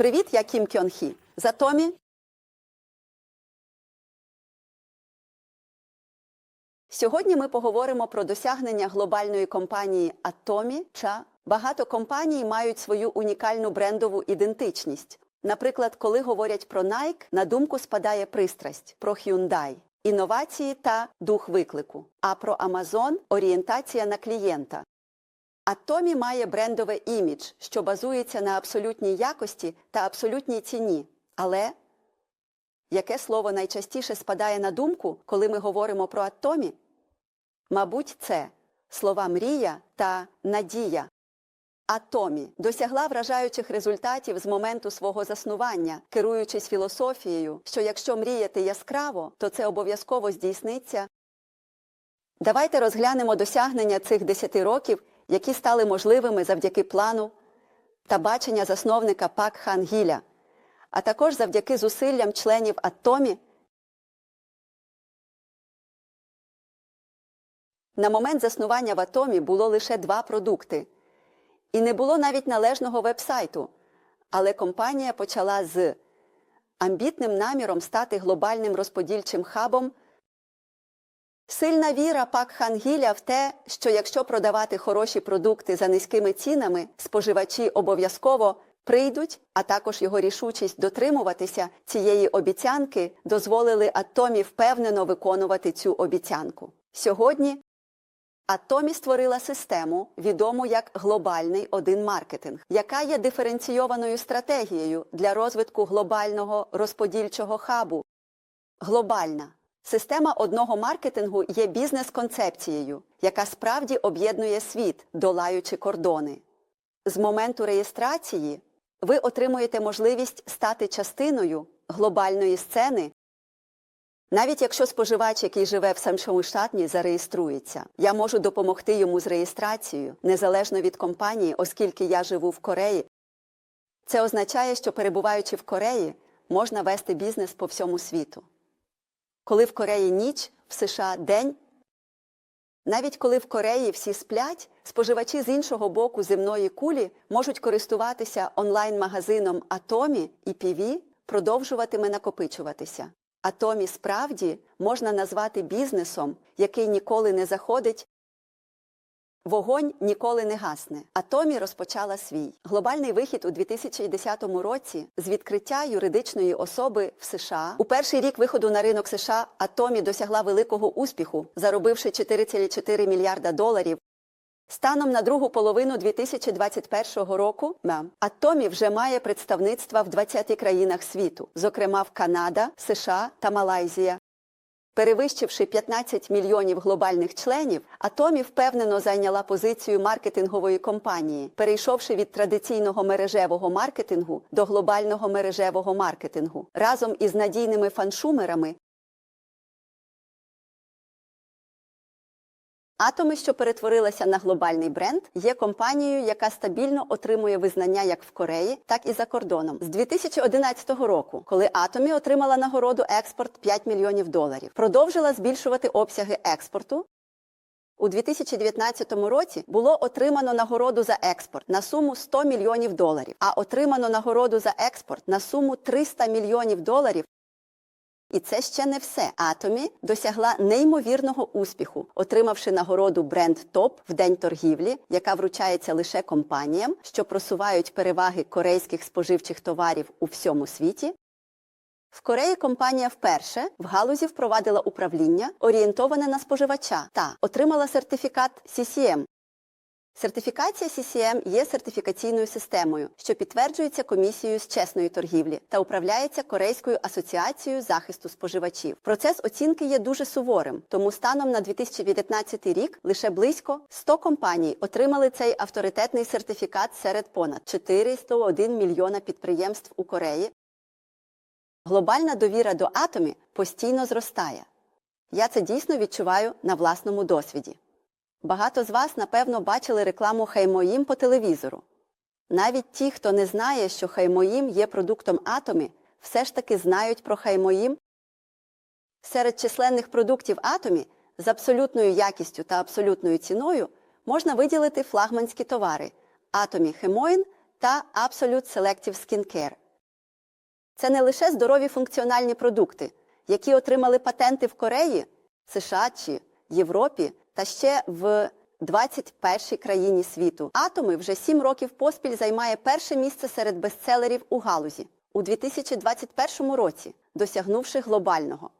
Привіт, я Кім Кьон Хі. За Томі. Сьогодні ми поговоримо про досягнення глобальної компанії Atomi Cha. Багато компаній мають свою унікальну брендову ідентичність. Наприклад, коли говорять про Nike, на думку спадає пристрасть, про Hyundai – інновації та дух виклику, а про Amazon – орієнтація на клієнта. Atomi має брендовий імідж, що базується на абсолютній якості та абсолютній ціні. Але яке слово найчастіше спадає на думку, коли ми говоримо про Atomi? Мабуть, це слова мрія та надія. Атомі досягла вражаючих результатів з моменту свого заснування, керуючись філософією, що якщо мріяти яскраво, то це обов'язково здійсниться. Давайте розглянемо досягнення цих 10 років, які стали можливими завдяки плану та бачення засновника Пак Хан Гіля, а також завдяки зусиллям членів Атомі. На момент заснування в Атомі було лише два продукти. І не було навіть належного вебсайту. Але компанія почала з амбітним наміром стати глобальним розподільчим хабом. Сильна віра Пак Хангіля в те, що якщо продавати хороші продукти за низькими цінами, споживачі обов'язково прийдуть, а також його рішучість дотримуватися цієї обіцянки дозволили Атомі впевнено виконувати цю обіцянку. Сьогодні Атомі створила систему, відому як глобальний один маркетинг, яка є диференційованою стратегією для розвитку глобального розподільчого хабу. Глобальна система одного маркетингу є бізнес-концепцією, яка справді об'єднує світ, долаючи кордони. З моменту реєстрації ви отримуєте можливість стати частиною глобальної сцени навіть якщо споживач, який живе в самому штатні, зареєструється, я можу допомогти йому з реєстрацією, незалежно від компанії, оскільки я живу в Кореї. Це означає, що перебуваючи в Кореї, можна вести бізнес по всьому світу. Коли в Кореї ніч, в США день, навіть коли в Кореї всі сплять, споживачі з іншого боку земної кулі можуть користуватися онлайн-магазином Атомі і Піві, продовжуватиме накопичуватися. Атомі справді можна назвати бізнесом, який ніколи не заходить. Вогонь ніколи не гасне. Атомі розпочала свій глобальний вихід у 2010 році з відкриття юридичної особи в США. У перший рік виходу на ринок США Атомі досягла великого успіху, заробивши 4,4 мільярда доларів. Станом на другу половину 2021 року Атомі вже має представництва в 20 країнах світу, зокрема в Канада, США та Малайзія. Перевищивши 15 мільйонів глобальних членів, Атомі впевнено зайняла позицію маркетингової компанії, перейшовши від традиційного мережевого маркетингу до глобального мережевого маркетингу разом із надійними фаншумерами. Атоми, що перетворилася на глобальний бренд, є компанією, яка стабільно отримує визнання як в Кореї, так і за кордоном. З 2011 року, коли Атомі отримала нагороду експорт 5 мільйонів доларів, продовжила збільшувати обсяги експорту. У 2019 році було отримано нагороду за експорт на суму 100 мільйонів доларів, а отримано нагороду за експорт на суму 300 мільйонів доларів. І це ще не все. Атомі досягла неймовірного успіху, отримавши нагороду бренд ТОП в день торгівлі, яка вручається лише компаніям, що просувають переваги корейських споживчих товарів у всьому світі. В Кореї компанія вперше в галузі впровадила управління, орієнтоване на споживача, та отримала сертифікат CCM Сертифікація CCM є сертифікаційною системою, що підтверджується комісією з чесної торгівлі та управляється Корейською асоціацією захисту споживачів. Процес оцінки є дуже суворим, тому станом на 2019 рік лише близько 100 компаній отримали цей авторитетний сертифікат серед понад 401 мільйона підприємств у Кореї. Глобальна довіра до атомі постійно зростає. Я це дійсно відчуваю на власному досвіді. Багато з вас, напевно, бачили рекламу Хаймоїм по телевізору. Навіть ті, хто не знає, що Хаймоїм є продуктом Атомі, все ж таки знають про Хаймоїм. Серед численних продуктів Атомі з абсолютною якістю та абсолютною ціною можна виділити флагманські товари Атомі Хемоїн та Absolute Selective Skincare. Це не лише здорові функціональні продукти, які отримали патенти в Кореї, США чи Європі та ще в 21 країні світу. Атоми вже 7 років поспіль займає перше місце серед бестселерів у галузі у 2021 році, досягнувши глобального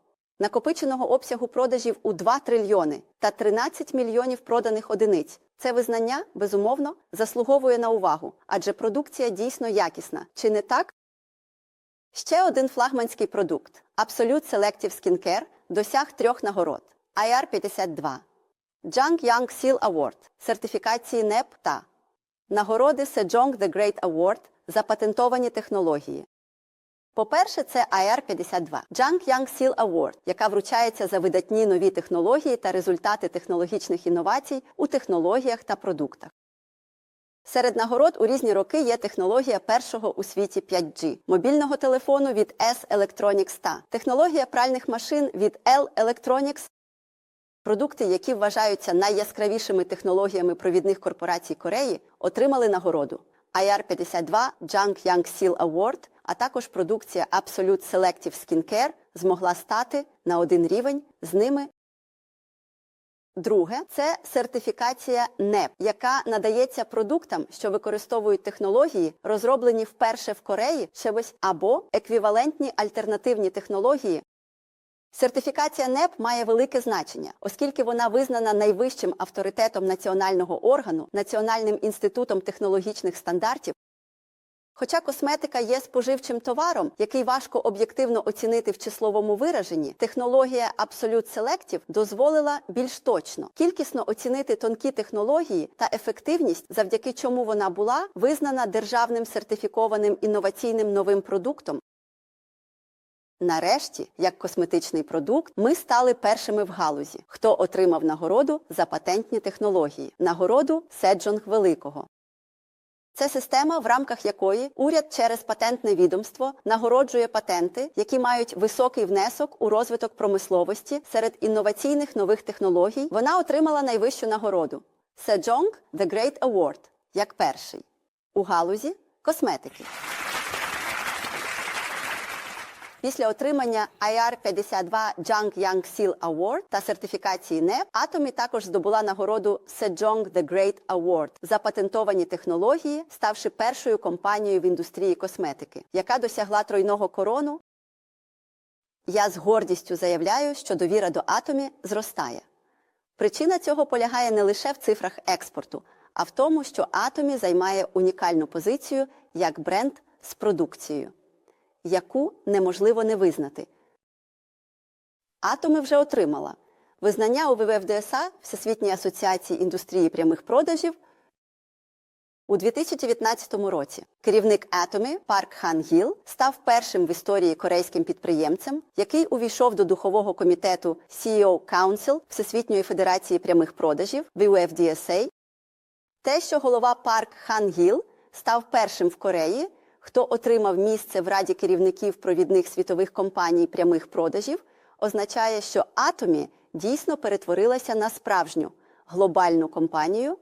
накопиченого обсягу продажів у 2 трильйони та 13 мільйонів проданих одиниць. Це визнання, безумовно, заслуговує на увагу, адже продукція дійсно якісна. Чи не так? Ще один флагманський продукт Absolute Selective Skincare досяг трьох нагород IR-52, Junk Young Seal Award, сертифікації НЕП та нагороди Sejong The Great Award за патентовані технології. По-перше, це IR-52 Junk Young Seal Award, яка вручається за видатні нові технології та результати технологічних інновацій у технологіях та продуктах. Серед нагород у різні роки є технологія першого у світі 5G, мобільного телефону від S Electronics та технологія пральних машин від L Electronics, продукти, які вважаються найяскравішими технологіями провідних корпорацій Кореї, отримали нагороду IR-52 Junk Young Seal Award, а також продукція Absolute Selective Skincare змогла стати на один рівень з ними Друге це сертифікація НЕП, яка надається продуктам, що використовують технології, розроблені вперше в Кореї, чи ось або еквівалентні альтернативні технології. Сертифікація НЕП має велике значення, оскільки вона визнана найвищим авторитетом національного органу, Національним інститутом технологічних стандартів. Хоча косметика є споживчим товаром, який важко об'єктивно оцінити в числовому вираженні, технологія Absolute Selective дозволила більш точно кількісно оцінити тонкі технології та ефективність, завдяки чому вона була визнана державним сертифікованим інноваційним новим продуктом. Нарешті, як косметичний продукт, ми стали першими в галузі, хто отримав нагороду за патентні технології, нагороду Седжонг Великого. Це система, в рамках якої уряд через патентне відомство нагороджує патенти, які мають високий внесок у розвиток промисловості серед інноваційних нових технологій. Вона отримала найвищу нагороду Sejong The Great Award як перший у галузі косметики. Після отримання IR-52 Junk Young Seal Award та сертифікації НЕП, Atomy також здобула нагороду Sejong The Great Award за патентовані технології, ставши першою компанією в індустрії косметики, яка досягла тройного корону. Я з гордістю заявляю, що довіра до Atomy зростає. Причина цього полягає не лише в цифрах експорту, а в тому, що Atomy займає унікальну позицію як бренд з продукцією яку неможливо не визнати. Атоми вже отримала визнання у ВВФДСА Всесвітньої асоціації індустрії прямих продажів у 2019 році. Керівник Атоми Парк Хан Гіл став першим в історії корейським підприємцем, який увійшов до духового комітету CEO Council Всесвітньої федерації прямих продажів WFDSA. Те, що голова Парк Хан Гіл став першим в Кореї хто отримав місце в раді керівників провідних світових компаній прямих продажів, означає, що Атомі дійсно перетворилася на справжню глобальну компанію.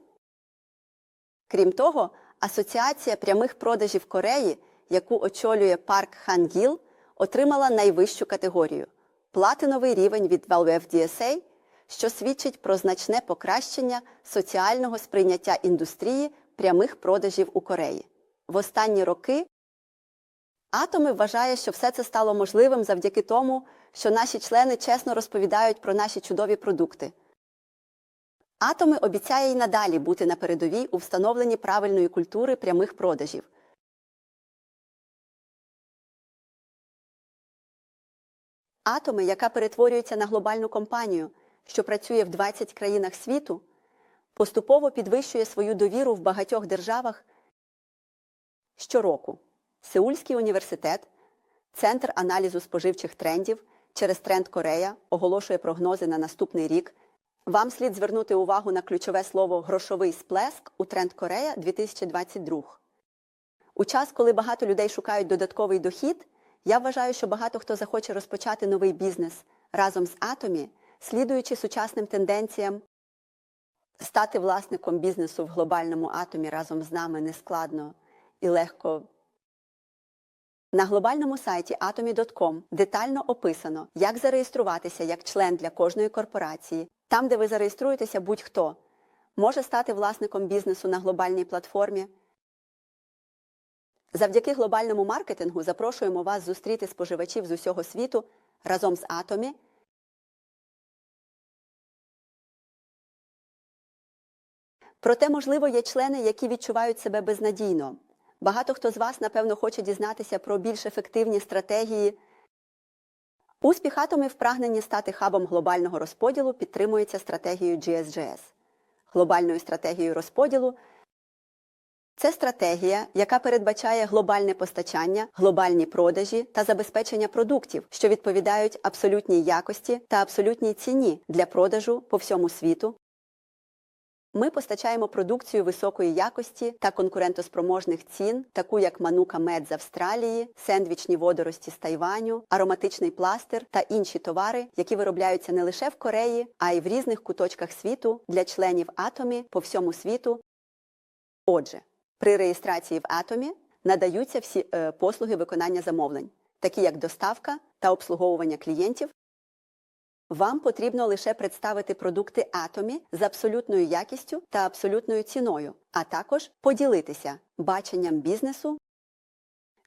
Крім того, Асоціація прямих продажів Кореї, яку очолює Парк Хангіл, отримала найвищу категорію платиновий рівень від Valve DSA, що свідчить про значне покращення соціального сприйняття індустрії прямих продажів у Кореї. В останні роки Атоми вважає, що все це стало можливим завдяки тому, що наші члени чесно розповідають про наші чудові продукти. Атоми обіцяє й надалі бути на передовій у встановленні правильної культури прямих продажів. Атоми, яка перетворюється на глобальну компанію, що працює в 20 країнах світу, поступово підвищує свою довіру в багатьох державах щороку. Сеульський університет, Центр аналізу споживчих трендів через тренд Корея оголошує прогнози на наступний рік. Вам слід звернути увагу на ключове слово грошовий сплеск у тренд Корея 2022. У час, коли багато людей шукають додатковий дохід, я вважаю, що багато хто захоче розпочати новий бізнес разом з Атомі, слідуючи сучасним тенденціям. Стати власником бізнесу в глобальному атомі разом з нами нескладно і легко На глобальному сайті atomy.com детально описано, як зареєструватися як член для кожної корпорації. Там, де ви зареєструєтеся, будь-хто може стати власником бізнесу на глобальній платформі. Завдяки глобальному маркетингу запрошуємо вас зустріти споживачів з усього світу разом з Atomy Проте, можливо, є члени, які відчувають себе безнадійно. Багато хто з вас, напевно, хоче дізнатися про більш ефективні стратегії. Успіх атоми в прагненні стати хабом глобального розподілу підтримується стратегією GSGS. Глобальною стратегією розподілу це стратегія, яка передбачає глобальне постачання, глобальні продажі та забезпечення продуктів, що відповідають абсолютній якості та абсолютній ціні для продажу по всьому світу. Ми постачаємо продукцію високої якості та конкурентоспроможних цін, таку як манука мед з Австралії, сендвічні водорості з Тайваню, ароматичний пластир та інші товари, які виробляються не лише в Кореї, а й в різних куточках світу для членів Атомі по всьому світу. Отже, при реєстрації в Атомі надаються всі е, послуги виконання замовлень, такі як доставка та обслуговування клієнтів. Вам потрібно лише представити продукти Атомі з абсолютною якістю та абсолютною ціною, а також поділитися баченням бізнесу.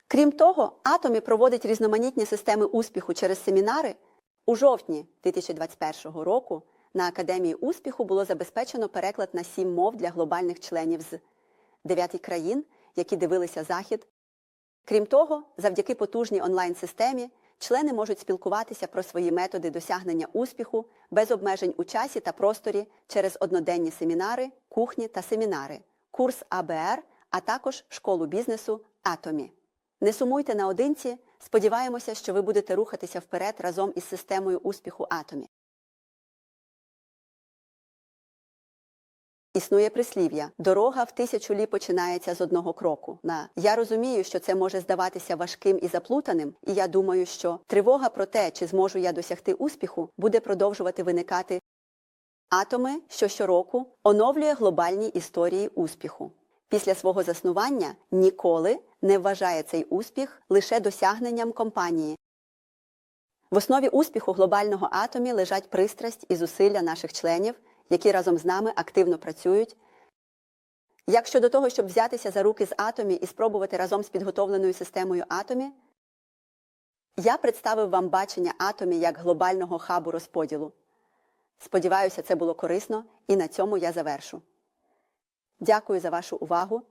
Крім того, Атомі проводить різноманітні системи успіху через семінари. У жовтні 2021 року на Академії успіху було забезпечено переклад на сім мов для глобальних членів з дев'яти країн, які дивилися захід. Крім того, завдяки потужній онлайн-системі члени можуть спілкуватися про свої методи досягнення успіху без обмежень у часі та просторі через одноденні семінари, кухні та семінари, курс АБР, а також школу бізнесу Атомі. Не сумуйте наодинці, сподіваємося, що ви будете рухатися вперед разом із системою успіху Атомі. Існує прислів'я дорога в тисячу лі починається з одного кроку. На я розумію, що це може здаватися важким і заплутаним, і я думаю, що тривога про те, чи зможу я досягти успіху, буде продовжувати виникати. Атоми, що щороку оновлює глобальні історії успіху. Після свого заснування ніколи не вважає цей успіх лише досягненням компанії. В основі успіху глобального атомі лежать пристрасть і зусилля наших членів, які разом з нами активно працюють. Як щодо того, щоб взятися за руки з атомі і спробувати разом з підготовленою системою атомі, я представив вам бачення атомі як глобального хабу розподілу. Сподіваюся, це було корисно, і на цьому я завершу. Дякую за вашу увагу.